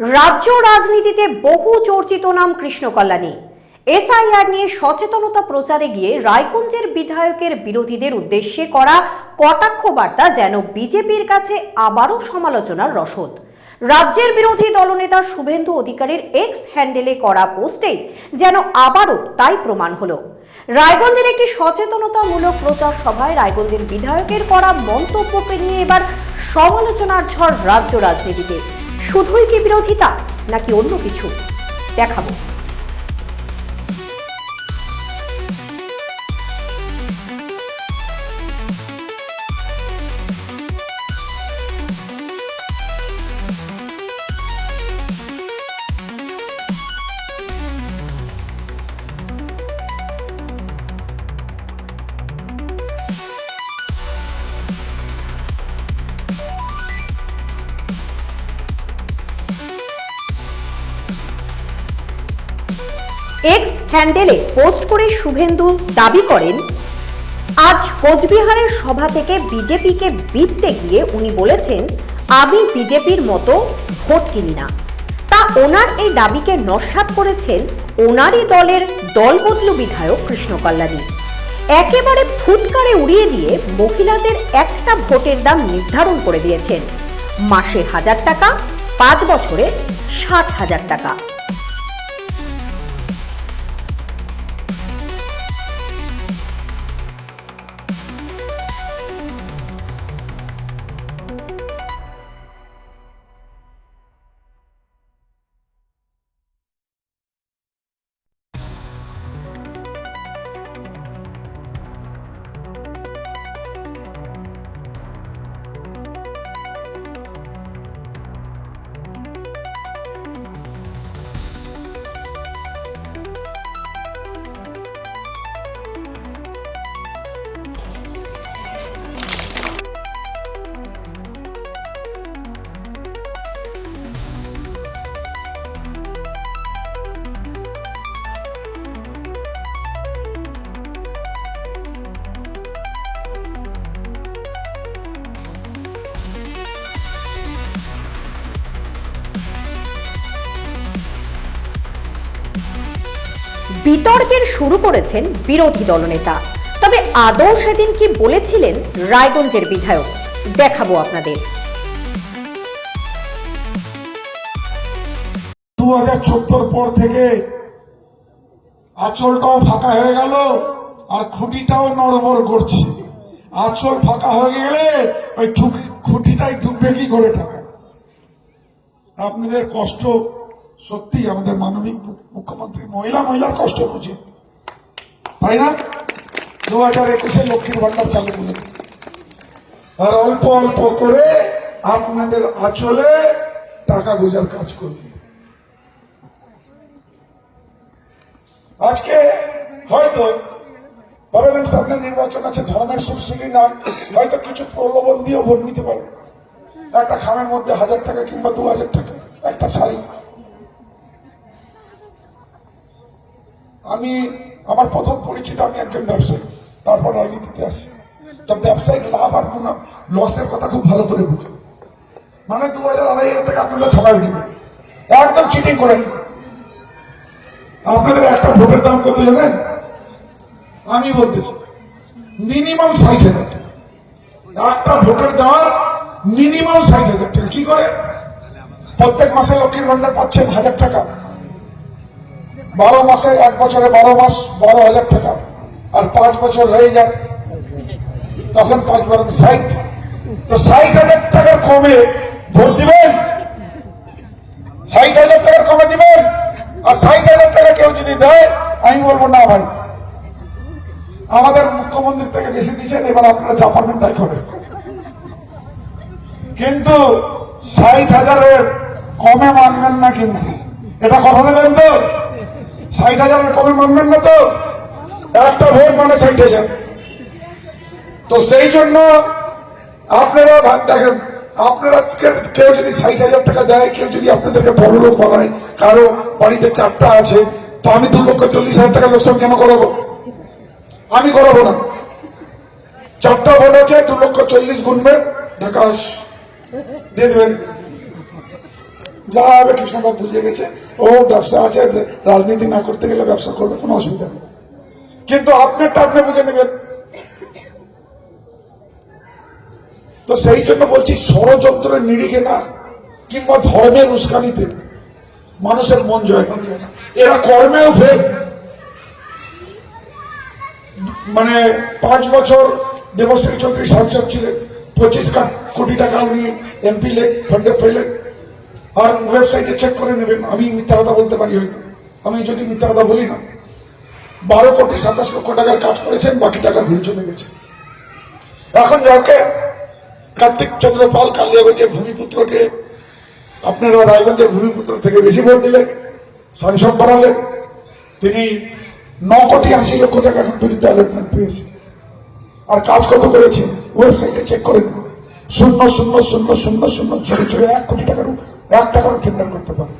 রাজ্য রাজনীতিতে বহু চর্চিত নাম কৃষ্ণ কল্যাণী এসআইআর নিয়ে সচেতনতা প্রচারে গিয়ে রায়গঞ্জের বিধায়কের বিরোধীদের উদ্দেশ্যে করা কটাক্ষ বার্তা যেন বিজেপির কাছে আবারও সমালোচনার রসদ। রাজ্যের বিরোধী দলনেতা শুভেন্দু অধিকারীর এক্স হ্যান্ডেলে করা পোস্টেই যেন আবারও তাই প্রমাণ হলো। রায়গঞ্জের একটি সচেতনতামূলক প্রচার সভায় রায়গঞ্জের বিধায়কের করা মন্তব্যকে নিয়ে এবার সমালোচনার ঝড় রাজ্য রাজনীতিতে। শুধুই কি বিরোধিতা নাকি অন্য কিছু? দেখাবো। এক্স হ্যান্ডেলে পোস্ট করে শুভেন্দু দাবি করেন, আজ কোচবিহারের সভা থেকে বিজেপিকে বিততে গিয়ে উনি বলেছেন, আমি বিজেপির মতো ভোট কিনি না। তা ওনার এই দাবিকে নস্যাৎ করেছেন ওনারই দলের দলবদলু বিধায়ক কৃষ্ণ কল্যাণী। একেবারে ফুটকারে উড়িয়ে দিয়ে মহিলাদের একটা ভোটের দাম নির্ধারণ করে দিয়েছেন। মাসে হাজার টাকা, পাঁচ বছরে ষাট হাজার টাকা। বিতর্কের শুরু করেছেন বিরোধী দলনেতা। তবে আদৌ সেদিন কি বলেছিলেন রায়গঞ্জের বিধায়ক? দেখাবো আপনাদের। দু হাজার পর থেকে আঁচলটাও ফাঁকা হয়ে গেল আর খুঁটিটাও নড়বড় করছে। আঁচল ফাঁকা হয়ে গেলে ওই খুঁটিটাই ডুববে কি করে টাকা আপনাদের কষ্ট সত্যি আমাদের মানবিক মুখ্যমন্ত্রী মহিলা মহিলার কষ্ট বুঝে। তাই না? দু হাজার একুশে লক্ষ্মীর ভান্ডার চালু করে আর অল্প অল্প করে আপনাদের আঁচলে টাকা গোজার কাজ করবে আজকে হয়তো পার্লামেন্ট সামনে নির্বাচন আছে, ধর্মের সুরসুরি না, হয়তো কিছু প্রলোভন দিয়েও ভোট নিতে পারে। একটা খামের মধ্যে হাজার টাকা কিংবা দু হাজার টাকা, একটা শাড়ি। আমি আমার প্রথম পরিচিত আমি একজন ব্যবসায়ী, তারপর রাজনীতিতে আসি। তো ব্যবসায়িক লাভ আর মুনাফ লসের কথা খুব ভালো করে বুঝো। মানে দু হাজার আড়াই হাজার টাকা আপনাদের ঠকাই দিবে। একদম চিটিং করে আপনাদের একটা ভোটের দাম কত জানেন? আমি বলতেছি মিনিমাম ষাট হাজার টাকা। একটা ভোটের দাম মিনিমাম ষাট হাজার টাকা। কি করে? প্রত্যেক মাসে লক্ষ্মীর ভান্ডার পাচ্ছেন হাজার টাকা। বারো মাসে, এক বছরে বারো মাস, বারো হাজার টাকা। আর পাঁচ বছর হয়ে যায়। তখন পাঁচ বারো ষাট। তো ষাট হাজার টাকার কমে ভোট দিবেন? ষাট হাজার টাকার কমে দিবেন? আর ষাট হাজার টাকা কেউ যদি দেয়, আমি বলব না ভাই। আমাদের মুখ্যমন্ত্রী থেকে বেশি দিচ্ছেন এবার আপনারা যা পারবেন তাই করে কিন্তু ষাট হাজারের কমে মানবেন না কিন্তু। এটা কথা দেবেন তো? ষাট হাজারের কমে মানবেন না তো? একটা ভোট মানে ষাট হাজার। তো সেই জন্য আপনারা দেখেন, আপনারা কেউ যদি ষাট হাজার টাকা দেয়, কেউ যদি আপনাদেরকে বড় লোক বানায়, কারও বাড়িতে চারটা আছে, তো আমি দু লক্ষ চল্লিশ হাজার টাকা লোকসান কেন করাবো? আমি করাবো না। চারটা ভোট আছে, দু লক্ষ চল্লিশ গুনবেন। ঢাকা দিয়ে দেবেন। যা হবে কৃষ্ণদা বুঝে গেছে। ও ব্যবসা আছে, রাজনীতি না করতে গেলে ব্যবসা করবে, কোনো অসুবিধা নেই। কিন্তু আপনারটা আপনি বুঝে নেবেন। তো সেই জন্য বলছি, ষড়যন্ত্রের নিরিখে না, কিংবা ধর্মের উস্কানিতে মানুষের মন জয় করা এরা কর্মেও ফেল মানে পাঁচ বছর দেবশ্রী চৌধুরী সাংসদ ছিলেন, পঁচিশ কোটি টাকা উনি এমপি ফান্ডে পেলেন। আর ওয়েবসাইটে চেক করে নেবেন। আমি মিথ্যা কথা বলতে পারি হয়তো। আমি যদি মিথ্যা কথা বলি না, বারো কোটি সাতাশ লক্ষ টাকার কাজ করেছেন, বাকি টাকা ঘুরে চলে গেছে। এখন যাকে কার্তিক চন্দ্র পাল কালিয়াগঞ্জের ভূমিপুত্রকে আপনারা রায়গঞ্জের ভূমিপুত্র থেকে বেশি ভোট দিলেন, সাংসদ বাড়ালেন তিনি ন কোটি আশি লক্ষ টাকা এখন পর্যন্ত অ্যালটমেন্ট পেয়েছে আর কাজ কত করেছে ওয়েবসাইটে চেক করে নেব শূন্য শূন্য শূন্য শূন্য শূন্য জিরো জিরো এক কোটি টাকার এক টাকারও টেন্ডার করতে পারে।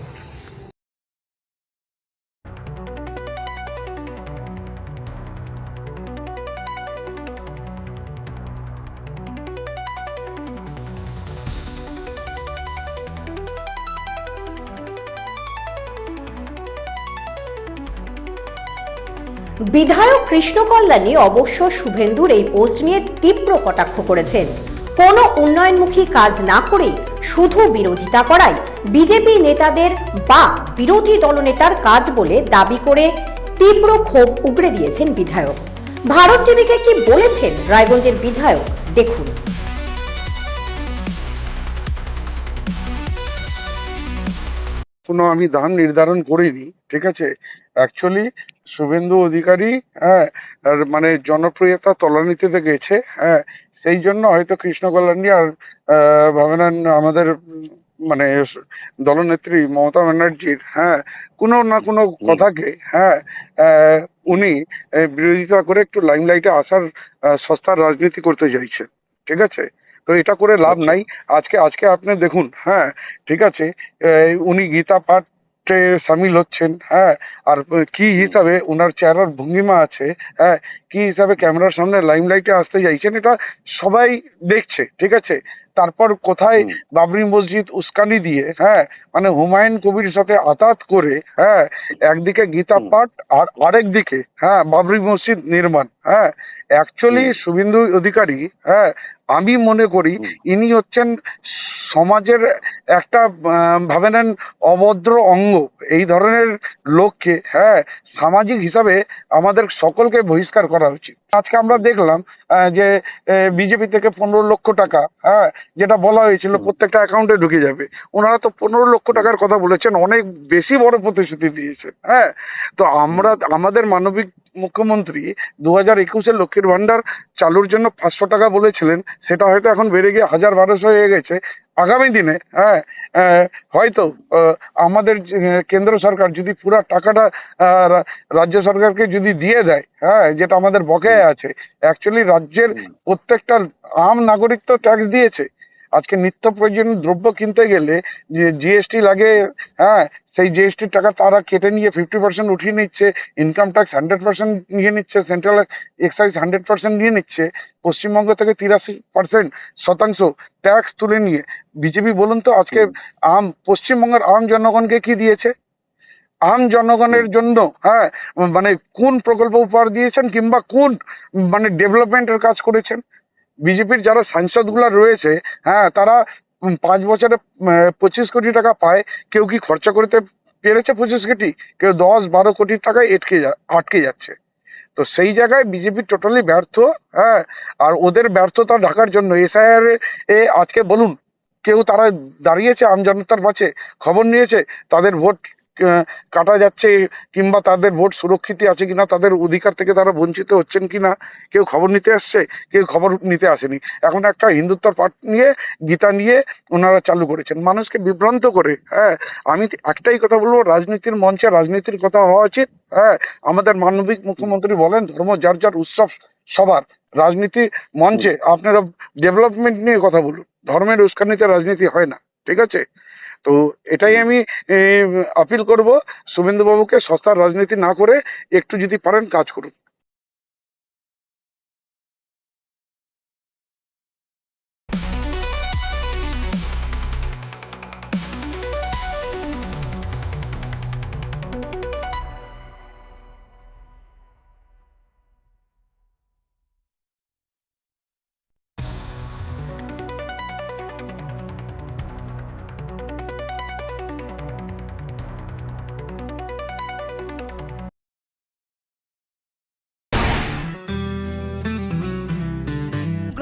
বিধায়ক কৃষ্ণ কল্যাণী অবশ্য শুভেন্দুর এই পোস্ট নিয়ে তীব্র কটাক্ষ করেছেন। কোনো উন্নয়নমুখী কাজ না করে শুধু বিরোধিতা করাই। বিজেপি নেতাদের বা বিরোধী দলনেতার কাজ বলে দাবি করে তীব্র ক্ষোভ উগড়ে দিয়েছেন বিধায়ক। ভারত টিভিকে কি বলেছেন রায়গঞ্জের বিধায়ক? দেখুন। কোনো আমি দাম নির্ধারণ করিনি, ঠিক আছে? অ্যাকচুয়ালি শুভেন্দু অধিকারী হ্যাঁ মানে জনপ্রিয়তা তলানিতে গেছে হ্যাঁ সেই জন্য হয়তো কৃষ্ণ কল্যাণী আর ভাবনান আমাদের মানে দলনেত্রী মমতা ব্যানার্জির হ্যাঁ কোনো না কোনো কথাকে হ্যাঁ উনি বিরোধিতা করে একটু লাইমলাইটে আসার সস্তার রাজনীতি করতে চাইছে ঠিক আছে? তো এটা করে লাভ নাই। আজকে আজকে আপনি দেখুন হ্যাঁ ঠিক আছে? উনি গীতা পাঠে সামিল হচ্ছেন হ্যাঁ আর কি হিসাবে ওনার চেহারার ভঙ্গিমা আছে হ্যাঁ কি হিসাবে ক্যামেরার সামনে লাইমলাইটে আসতে চাইছেন এটা সবাই দেখছে ঠিক আছে? তারপর কোথায় বাবরি মসজিদ উস্কানি দিয়ে হ্যাঁ মানে হুমায়ুন কবির সাথে আতাত করে হ্যাঁ একদিকে গীতা পাঠ আর আরেক দিকে হ্যাঁ বাবরি মসজিদ নির্মাণ হ্যাঁ অ্যাকচুয়ালি শুভেন্দু অধিকারী হ্যাঁ আমি মনে করি ইনি হচ্ছেন সমাজের একটা ভাবে নেন অভদ্র অঙ্গ এই ধরনের লোককে হ্যাঁ সামাজিক হিসাবে আমাদের সকলকে বহিষ্কার করা উচিত। আজকে আমরা দেখলাম যে বিজেপি থেকে পনেরো লক্ষ টাকা হ্যাঁ যেটা বলা হয়েছিল প্রত্যেকটা অ্যাকাউন্টে ঢুকে যাবে। ওনারা তো পনেরো লক্ষ টাকার কথা বলেছেন অনেক বেশি বড় প্রতিশ্রুতি দিয়েছেন হ্যাঁ। তো আমরা আমাদের মানবিক মুখ্যমন্ত্রী দু হাজার একুশে লক্ষ্মীর ভান্ডার চালুর জন্য পাঁচশো টাকা বলেছিলেন সেটা হয়তো এখন বেড়ে গিয়ে হাজার বারোশো হয়ে গেছে। আগামী দিনে হ্যাঁ হয়তো আহ, আমাদের কেন্দ্র সরকার যদি পুরো টাকাটা রাজ্য সরকারকে যদি দিয়ে দেয় হ্যাঁ যেটা আমাদের বকেয়া আছে অ্যাকচুয়ালি রাজ্যের প্রত্যেকটা আম নাগরিক তো ট্যাক্স দিয়েছে। আজকে নিত্য প্রয়োজনীয় দ্রব্য কিনতে গেলে যে জিএসটি লাগে হ্যাঁ সেই জিএসটির টাকা তারা কেটে নিয়ে ফিফটি পার্সেন্ট উঠিয়ে নিচ্ছে ইনকাম ট্যাক্স হান্ড্রেড পার্সেন্ট নিয়ে নিচ্ছে সেন্ট্রাল এক্সাইজ হান্ড্রেড পার্সেন্ট নিয়ে নিচ্ছে পশ্চিমবঙ্গ থেকে তিরাশি পার্সেন্ট শতাংশ ট্যাক্স তুলে নিয়ে। বিজেপি বলুন তো আজকে আম পশ্চিমবঙ্গের আম জনগণকে কি দিয়েছে? আম জনগণের জন্য হ্যাঁ মানে কোন প্রকল্প উপহার দিয়েছেন কিংবা কোন মানে ডেভেলপমেন্টের কাজ করেছেন? বিজেপির যারা সাংসদগুলো রয়েছে হ্যাঁ তারা পাঁচ বছরে পঁচিশ কোটি টাকা পায়, কেউ কি খরচা করতে পেরেছে পঁচিশ কোটি? কেউ দশ, বারো কোটি টাকায় এটকে আটকে যাচ্ছে। তো সেই জায়গায় বিজেপি টোটালি ব্যর্থ হ্যাঁ আর ওদের ব্যর্থতা ঢাকার জন্য এসআইআর এ আজকে বলুন, কেউ তারা দাঁড়িয়েছে, আম জনতার পাশে খবর নিয়েছে, তাদের ভোট কাটা যাচ্ছে কিংবা তাদের ভোট সুরক্ষিত আছে কিনা, তাদের অধিকার থেকে তারা বঞ্চিত হচ্ছেন কিনা, কেউ খবর নিতে আসছে? কেউ খবর নিতে আসেনি। এখন একটা হিন্দুত্বর পাঠ নিয়ে, গীতা নিয়ে ওনারা চালু করেছেন। মানুষকে বিভ্রান্ত করে হ্যাঁ আমি একটাই কথা বলব, রাজনীতির মঞ্চে রাজনীতির কথা হওয়া উচিত হ্যাঁ। আমাদের মানবিক মুখ্যমন্ত্রী বলেন, ধর্ম যার যার উৎসব সবার, রাজনীতি মঞ্চে। আপনারা ডেভেলপমেন্ট নিয়ে কথা বলুন। ধর্মের উস্কানিতে রাজনীতি হয় না, ঠিক আছে? তো এটাই আমি আপিল করব। শুভেন্দু বাবুকে সস্তার রাজনীতি না করে একটু যদি পারেন কাজ করুন।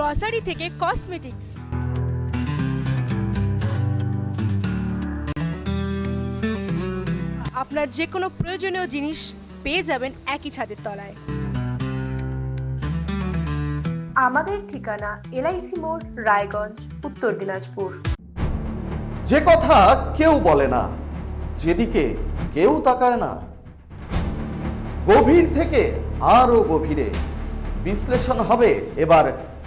গ্রসারি থেকে কসমেটিক্স আপনার যে কোনো প্রয়োজনীয় জিনিস পেয়ে যাবেন একই ছাদের তলায়। আমাদের ঠিকানা এলআইসি মোড় রায়গঞ্জ উত্তর দিনাজপুর। যে কথা কেউ বলে না যেদিকে কেউ তাকায় না। গভীর থেকে আরও গভীরে বিশ্লেষণ হবে এবার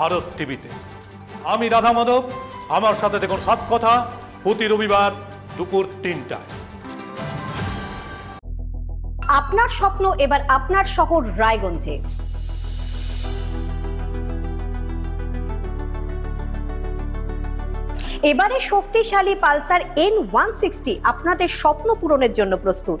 ভারত টিভিতে। আমি রাধা মাধব, আমার সাথে দেখুন সাপ কথা, প্রতি রবিবার দুপুর তিনটায় আপনার স্বপ্ন এবার আপনার শহর রায়গঞ্জে। এবারে শক্তিশালী পালসার এন ওয়ান সিক্সটি আপনাদের স্বপ্ন পূরণের জন্য প্রস্তুত।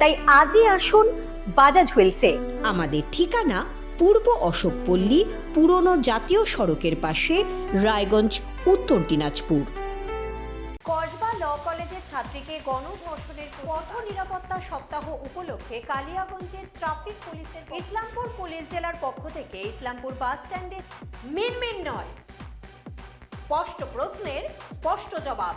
তাই আজই আসুন বাজাজ হুইলসে। আমাদের ঠিকানা পূর্ব অশোকপল্লী পুরনো জাতীয় সড়কের পাশে রায়গঞ্জ উত্তর দিনাজপুর। কসবা ল কলেজের ছাত্রীকে গণধর্ষণের পথ নিরাপত্তা সপ্তাহ উপলক্ষে কালিয়াগঞ্জের ট্রাফিক পুলিশের ইসলামপুর পুলিশ জেলার পক্ষ থেকে ইসলামপুর বাস স্ট্যান্ডে মিনমিন নয়। স্পষ্ট প্রশ্নের স্পষ্ট জবাব।